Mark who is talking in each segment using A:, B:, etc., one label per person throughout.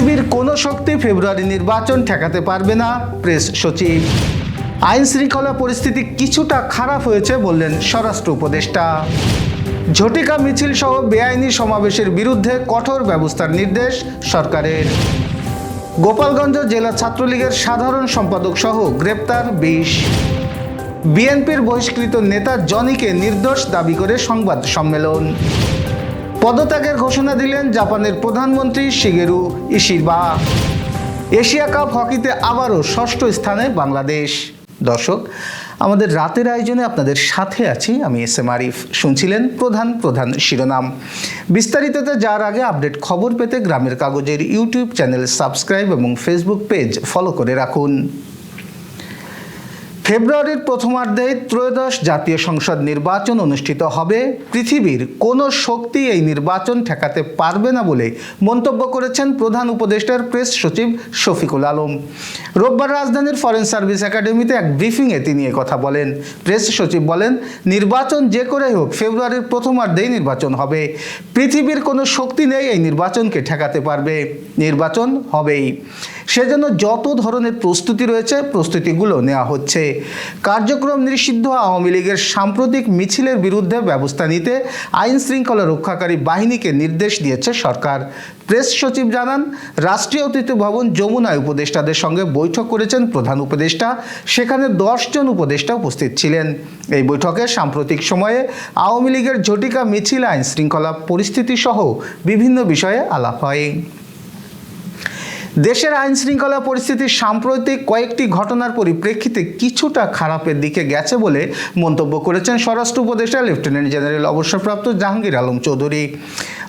A: পৃথিবীর কোনো শক্তি ফেব্রুয়ারি নির্বাচন ঠেকাতে পারবে না, প্রেস সচিব। আইন শৃঙ্খলা পরিস্থিতি কিছুটা খারাপ হয়েছে বললেন স্বরাষ্ট্র উপদেষ্টা। ঝটিকা মিছিল সহ বেআইনি সমাবেশের বিরুদ্ধে কঠোর ব্যবস্থার নির্দেশ সরকারের। গোপালগঞ্জ জেলা ছাত্রলীগের সাধারণ সম্পাদক সহ গ্রেপ্তার বিশ। বিএনপির বহিষ্কৃত নেতা জনিকে নির্দোষ দাবি করে সংবাদ সম্মেলন। পদত্যাগের ঘোষণা দিলেন জাপানের প্রধানমন্ত্রী শিগেরু ইশিবা। এশিয়া কাপ হকিতে আবারও ষষ্ঠ স্থানে বাংলাদেশ। দর্শক, আমাদের রাতের আয়োজনে আপনাদের সাথে আছি আমি এস এম আরিফ। শুনছিলেন প্রধান প্রধান শিরোনাম। বিস্তারিততে যাওয়ার আগে আপডেট খবর পেতে গ্রামের কাগজের ইউটিউব চ্যানেল সাবস্ক্রাইব এবং ফেসবুক পেজ ফলো করে রাখুন। ফেব্রুয়ারির প্রথমার্ধে ত্রয়োদশ জাতীয় সংসদ নির্বাচন অনুষ্ঠিত হবে। পৃথিবীর কোনো শক্তি এই নির্বাচন ঠেকাতে পারবে না বলে মন্তব্য করেছেন প্রধান উপদেষ্টার প্রেস সচিব শফিকুল আলম। রোববার রাজধানীর ফরেন সার্ভিস একাডেমিতে এক ব্রিফিংয়ে তিনি কথা বলেন। প্রেস সচিব বলেন, নির্বাচন যে করেই হোক ফেব্রুয়ারির প্রথমার্ধেই নির্বাচন হবে। পৃথিবীর কোনো শক্তি নেই এই নির্বাচনকে ঠেকাতে পারবে। নির্বাচন হবেই। সেজন্য যত ধরনের প্রস্তুতি রয়েছে, প্রস্তুতিগুলো নেওয়া হচ্ছে। কার্যক্রম নিষিদ্ধ আওয়ামী লীগের সাম্প্রতিক মিছিলের বিরুদ্ধে ব্যবস্থা নিতে আইন শৃঙ্খলা রক্ষাকারী বাহিনীকে নির্দেশ দিয়েছে সরকার। প্রেস সচিব জানান, রাষ্ট্রীয় অতিথি ভবন যমুনায় উপদেষ্টাদের সঙ্গে বৈঠক করেছেন প্রধান উপদেষ্টা। সেখানে দশজন উপদেষ্টা উপস্থিত ছিলেন। এই বৈঠকে সাম্প্রতিক সময়ে আওয়ামী লীগের ঝটিকা মিছিল, আইন শৃঙ্খলা পরিস্থিতি সহ বিভিন্ন বিষয়ে আলাপ হয়। দেশের আইন শৃঙ্খলা পরিস্থিতি সাম্প্রতিক কয়েকটি ঘটনার পরিপ্রেক্ষিতে কিছুটা খারাপের দিকে গেছে বলে মন্তব্য করেছেন স্বরাষ্ট্র উপদেষ্টা, লেফটেন্যান্ট জেনারেল অবসরপ্রাপ্ত জাহাঙ্গীর আলম চৌধুরী।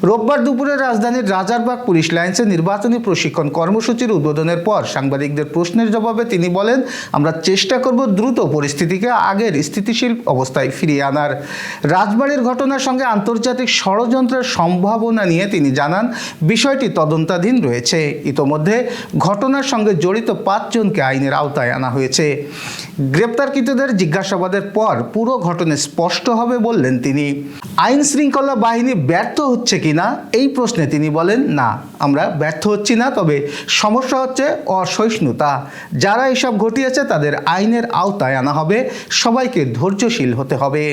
A: রোববার দুপুরে রাজধানীর রাজারবাগ পুলিশ লাইন্সে নির্বাচনী প্রশিক্ষণ কর্মসূচির উদ্বোধনের পর সাংবাদিকদের প্রশ্নের জবাবে তিনি বলেন, আমরা চেষ্টা করব দ্রুত পরিস্থিতিকে আগের স্থিতিশীল অবস্থায় ফিরিয়ে আনার। রাজবাড়ির ঘটনার সঙ্গে আন্তর্জাতিক ষড়যন্ত্রের সম্ভাবনা নিয়ে তিনি জানান, বিষয়টি তদন্তাধীন রয়েছে। ইতোমধ্যে ঘটনার সঙ্গে জড়িত পাঁচজনকে আইনের আওতায় আনা হয়েছে। গ্রেপ্তারকৃতদের জিজ্ঞাসাবাদের পর পুরো ঘটনা স্পষ্ট হবে বললেন তিনি। আইন শৃঙ্খলা বাহিনী ব্যর্থ হচ্ছে কিনা এই প্রশ্নে তিনি বলেন, না, আমরা ব্যর্থ হচ্ছি না, তবে সমস্যা হচ্ছে অসহিষ্ণুতা। যারা এসব ঘটিয়েছে তাদের আইনের আওতায় আনা হবে। সবাইকে ধৈর্যশীল হতে হবে।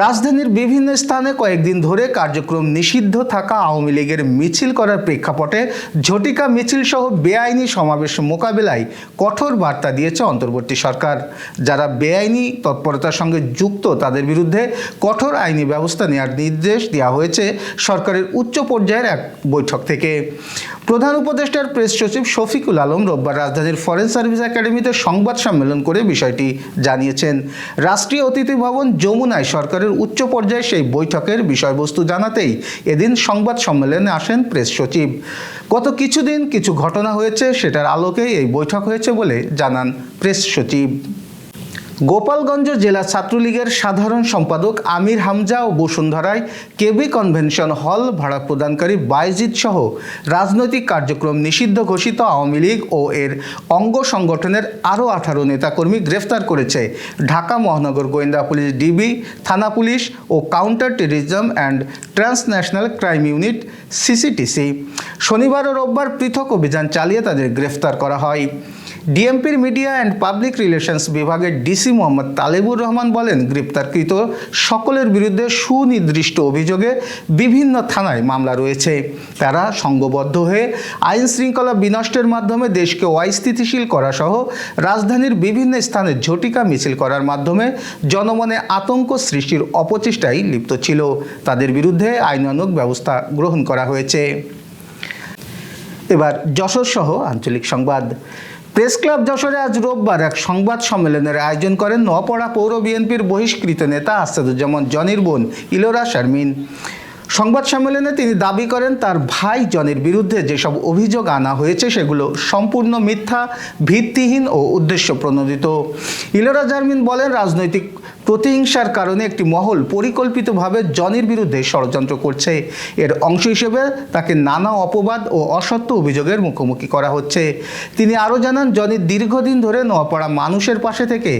A: রাজধানীর বিভিন্ন স্থানে কয়েকদিন ধরে কার্যক্রম নিষিদ্ধ থাকা আওয়ামী লীগের মিছিল করার প্রেক্ষাপটে ঝটিকা মিছিল সহ বেআইনি সমাবেশ মোকাবেলায় কঠোর বার্তা দিয়েছে অন্তর্বর্তী সরকার। যারা বেআইনি তৎপরতার সঙ্গে যুক্ত, তাদের বিরুদ্ধে কঠোর আইনি ব্যবস্থা নেওয়ার নির্দেশ দেওয়া হয়েছে সরকারের উচ্চ পর্যায়ের এক বৈঠক থেকে। প্রধান উপদেষ্টার প্রেস সচিব শফিকুল আলম রোববার রাজধানীর ফরেন সার্ভিস একাডেমিতে সংবাদ সম্মেলন করে বিষয়টি জানিয়েছেন। রাষ্ট্রীয় অতিথি ভবন যমুনায় সরকারের উচ্চ পর্যায়ে সেই বৈঠকের বিষয়বস্তু জানাতেই এদিন সংবাদ সম্মেলনে আসেন প্রেস সচিব। গত কিছুদিন কিছু ঘটনা হয়েছে, সেটার আলোকেই এই বৈঠক হয়েছে বলে জানান প্রেস সচিব। গোপালগঞ্জ জেলা ছাত্রলীগের সাধারণ সম্পাদক আমির হামজা ও বসুন্ধরায় কেবি কনভেনশন হল ভাড়া প্রদানকারী বাইজিৎ সহ রাজনৈতিক কার্যক্রম নিষিদ্ধ ঘোষিত আওয়ামী লীগ ও এর অঙ্গ সংগঠনের আরও আঠারো নেতাকর্মী গ্রেফতার করেছে। ঢাকা মহানগর গোয়েন্দা পুলিশ ডিবি, থানা police O counter terrorism and transnational crime unit CTTC. শনিবার ও রোববার পৃথক অভিযান চালিয়ে তাদের গ্রেফতার করা হয়। ডিএমপির মিডিয়া অ্যান্ড পাবলিক রিলেশনস বিভাগের ডিসি মোহাম্মদ তালেবুর রহমান বলেন, গ্রেপ্তারকৃত সকলের বিরুদ্ধে সুনির্দিষ্ট অভিযোগে বিভিন্ন থানায় মামলা রয়েছে। তারা সংঘবদ্ধ হয়ে আইন শৃঙ্খলা বিনষ্টের মাধ্যমে দেশকে অস্থিতিশীল করা সহ রাজধানীর বিভিন্ন স্থানে ঝটিকা মিছিল করার মাধ্যমে জনমনে আতঙ্ক সৃষ্টির অপচেষ্টায় লিপ্ত ছিল। তাদের বিরুদ্ধে আইনানুগ ব্যবস্থা গ্রহণ করা হয়েছে। এবার যশোর সহ আঞ্চলিক সংবাদ। প্রেস ক্লাব যশোরে আজ রোববার এক সংবাদ সম্মেলনের আয়োজন করেন নপড়া পৌর বিএনপির বহিষ্কৃত নেতা আসাদুজ্জামান, জনির বোন ইলোরা শারমিন। সংবাদ সম্মেলনে তিনি দাবি করেন, তার ভাই জনের বিরুদ্ধে যেসব অভিযোগ আনা হয়েছে, সেগুলো সম্পূর্ণ মিথ্যা, ভিত্তিহীন ও উদ্দেশ্য প্রণোদিত ইলোরা জারমিন বলেন, রাজনৈতিক প্রতিহিংসার কারণে একটি মহল পরিকল্পিতভাবে জনির বিরুদ্ধে ষড়যন্ত্র করছে। এর অংশ হিসেবে তাকে নানা অপবাদ ও অসত্য অভিযোগের মুখোমুখি করা হচ্ছে। তিনি আরও জানান, জনি দীর্ঘদিন ধরে নোয়াপাড়া মানুষের পাশে থেকে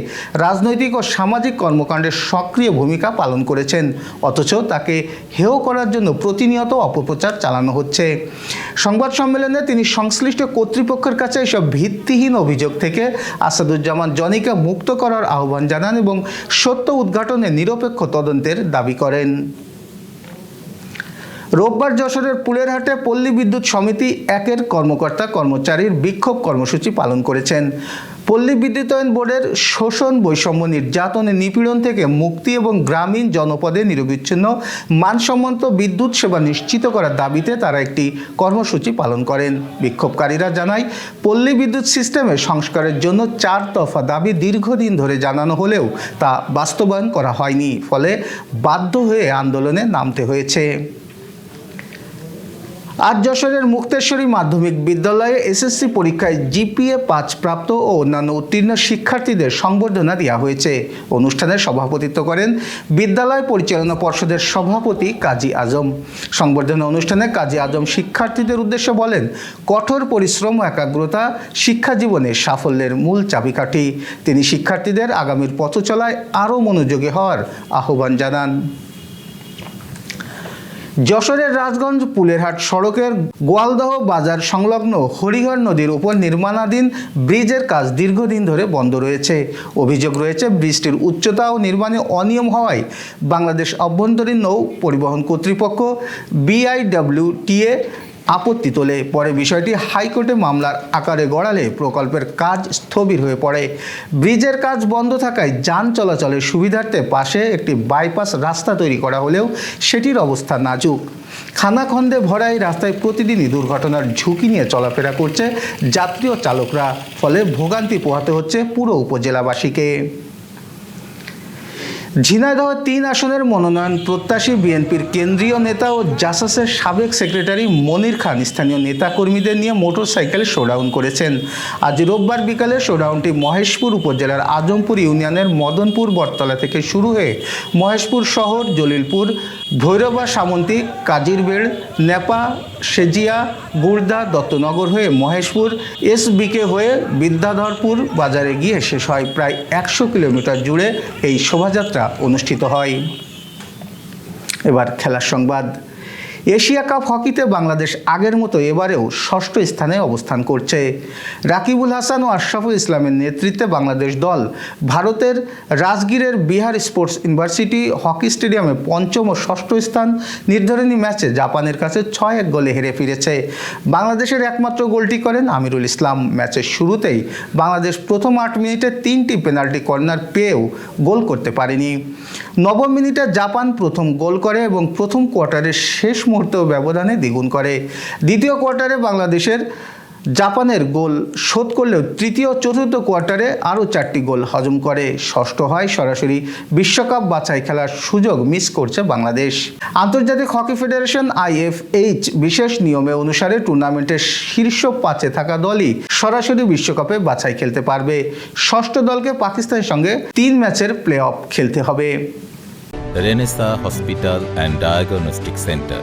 A: রাজনৈতিক ও সামাজিক কর্মকাণ্ডে সক্রিয় ভূমিকা পালন করেছেন, অথচ তাকে হেয় করার জন্য প্রতিনিয়ত অপপ্রচার চালানো হচ্ছে। সংবাদ সম্মেলনে তিনি সংশ্লিষ্ট কর্তৃপক্ষের কাছে এসব ভিত্তিহীন অভিযোগ থেকে আসাদুজ্জামান জনিকে মুক্ত করার আহ্বান জানান এবং সত্য উদ্ঘাটনে নিরপেক্ষ তদন্তের দাবি করেন। রোববার যশোরের পুলেরহাটে পল্লী বিদ্যুৎ সমিতি একের কর্মকর্তা কর্মচারীর বিক্ষোভ কর্মসূচি পালন করেছেন। পল্লী বিদ্যুতায়ন বোর্ডের শোষণ বৈষম্য নির্যাতনে নিপীড়ন থেকে মুক্তি এবং গ্রামীণ জনপদে নিরবিচ্ছিন্ন মানসম্মত বিদ্যুৎ সেবা নিশ্চিত করার দাবিতে তারা একটি কর্মসূচি পালন করেন। বিক্ষোভকারীরা জানায়, পল্লী বিদ্যুৎ সিস্টেমে সংস্কারের জন্য চার দফা দাবি দীর্ঘদিন ধরে জানানো হলেও তা বাস্তবায়ন করা হয়নি, ফলে বাধ্য হয়ে আন্দোলনে নামতে হয়েছে। আজ যশোরের মুক্তেশ্বরী মাধ্যমিক বিদ্যালয়ে এসএসসি পরীক্ষায় জিপিএ পাঁচ প্রাপ্ত ও অন্যান্য উত্তীর্ণ শিক্ষার্থীদের সংবর্ধনা দেওয়া হয়েছে। অনুষ্ঠানে সভাপতিত্ব করেন বিদ্যালয় পরিচালনা পর্ষদের সভাপতি কাজী আজম। সংবর্ধনা অনুষ্ঠানে কাজী আজম শিক্ষার্থীদের উদ্দেশ্যে বলেন, কঠোর পরিশ্রম ও একাগ্রতা, শিক্ষা জীবনে সাফল্যের মূল চাবিকাঠি। তিনি শিক্ষার্থীদের আগামীর পথ চলায় আরও মনোযোগী হওয়ার আহ্বান জানান। যশোরের রাজগঞ্জ পুলেরহাট সড়কের গোয়ালদহ বাজার সংলগ্ন হরিহর নদীর উপর নির্মাণাধীন ব্রিজের কাজ দীর্ঘদিন ধরে বন্ধ রয়েছে। অভিযোগ রয়েছে, ব্রিজটির উচ্চতা ও নির্মাণে অনিয়ম হওয়ায় বাংলাদেশ অভ্যন্তরীণ নৌ পরিবহন কর্তৃপক্ষ বিআইডব্লিউটিএ আপত্তি তোলে। পরে বিষয়টি হাইকোর্টে মামলার আকারে গড়ালে প্রকল্পের কাজ স্থবির হয়ে পড়ে। ব্রিজের কাজ বন্ধ থাকায় যান চলাচলের সুবিধার্থে পাশে একটি বাইপাস রাস্তা তৈরি করা হলেও সেটির অবস্থা নাজুক। খানাখন্দে ভরা এই রাস্তায় প্রতিদিনই দুর্ঘটনার ঝুঁকি নিয়ে চলাফেরা করছে যাত্রী ও চালকরা। ফলে ভোগান্তি পোহাতে হচ্ছে পুরো উপজেলাবাসীকে। ঝিনাইদহ তিন আসনের মনোনয়ন প্রত্যাশী বিএনপির কেন্দ্রীয় নেতা ও জাসাসের সাবেক সেক্রেটারি মনির খান স্থানীয় নেতাকর্মীদের নিয়ে মোটরসাইকেল শোডাউন করেছেন। আজ রোববার বিকালে শোডাউনটি মহেশপুর উপজেলার আজমপুর ইউনিয়নের মদনপুর বটতলা থেকে শুরু হয়ে মহেশপুর শহর, জলিলপুর ভৈরবা সামন্তী কাজিরবেড় নেপা, সেজিয়া গুর্দা দত্তনগর হয়ে মহেশপুর, এসবিকে হয়ে বিদ্যাধরপুর বাজারে গিয়ে শেষ হয়। প্রায় একশো কিলোমিটার জুড়ে এই শোভাযাত্রা অনুষ্ঠিত হয়। এবার খেলার সংবাদ। এশিয়া কাপ হকিতে বাংলাদেশ আগের মতো এবারেও ষষ্ঠ স্থানে অবস্থান করছে। রাকিবুল হাসান ও আশরাফুল ইসলামের নেতৃত্বে বাংলাদেশ দল ভারতের রাজগীরের বিহার স্পোর্টস ইউনিভার্সিটি হকি স্টেডিয়ামে পঞ্চম ও ষষ্ঠ স্থান নির্ধারণী ম্যাচে জাপানের কাছে ছয় এক গোলে হেরে ফিরেছে। বাংলাদেশের একমাত্র গোলটি করেন আমিরুল ইসলাম। ম্যাচের শুরুতেই বাংলাদেশ প্রথম আট মিনিটে তিনটি পেনাল্টি কর্নার পেয়েও গোল করতে পারেনি। নবম মিনিটে জাপান প্রথম গোল করে এবং প্রথম কোয়ার্টারের শেষ মুহূর্তেও ব্যবধানে দ্বিগুণ করে। দ্বিতীয় কোয়ার্টারে বাংলাদেশের জাপানের গোল শোধ করলেও তৃতীয় চতুর্থ কোয়ার্টারে আরও চারটি গোল হজম করে। ষষ্ঠ হয় সরাসরি বিশ্বকাপ বাছাই খেলার সুযোগ মিস করছে বাংলাদেশ। আন্তর্জাতিক হকি ফেডারেশন আইএফএইচ বিশেষ নিয়মে অনুসারে টুর্নামেন্টের শীর্ষ পাঁচে থাকা দলই সরাসরি বিশ্বকাপে বাছাই খেলতে পারবে। ষষ্ঠ দলকে পাকিস্তানের সঙ্গে তিন ম্যাচের প্লে অফ খেলতে হবে।
B: Renaissance hospital and diagnostic centre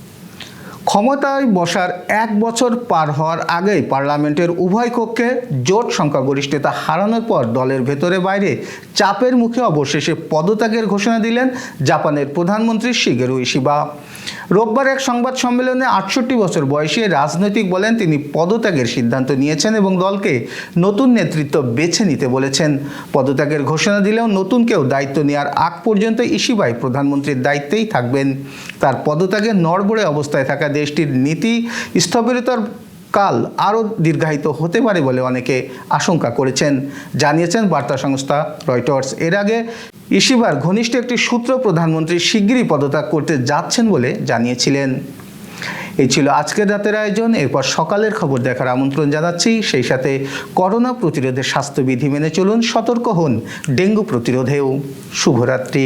A: ক্ষমতায় বসার এক বছর পার হওয়ার আগেই পার্লামেন্টের উভয় কক্ষে জোট সংখ্যাগরিষ্ঠতা হারানোর পর দলের ভেতরে বাইরে চাপের মুখে অবশেষে পদত্যাগের ঘোষণা দিলেন জাপানের প্রধানমন্ত্রী শিগেরু ইশিবা। রোববার এক সংবাদ সম্মেলনে আটষট্টি বছর বয়সে রাজনৈতিক বলেন তিনি পদত্যাগের সিদ্ধান্ত নিয়েছেন এবং দলকে নতুন নেতৃত্ব বেছে নিতে বলেছেন। পদত্যাগের ঘোষণা দিলেও নতুন কেউ দায়িত্ব নেওয়ার আগ পর্যন্ত ইশিবাই প্রধানমন্ত্রীর দায়িত্বেই থাকবেন। তার পদত্যাগে নড়বড়ে অবস্থায় থাকা দেশটির নীতি স্থবিরতার কাল আরও দীর্ঘায়িত হতে পারে বলে অনেকে আশঙ্কা করেছেন। জানিয়েছেন বার্তা সংস্থা রয়টার্স। এর আগে ইশিবার ঘনিষ্ঠ একটি সূত্র প্রধানমন্ত্রী শিগগিরই পদত্যাগ করতে যাচ্ছেন বলে জানিয়েছিলেন। এই ছিল আজকের রাতের আয়োজন। এরপর সকালের খবর দেখার আমন্ত্রণ জানাচ্ছি। সেই সাথে করোনা প্রতিরোধে স্বাস্থ্যবিধি মেনে চলুন, সতর্ক হন। ডেঙ্গু প্রতিরোধেও শুভরাত্রি।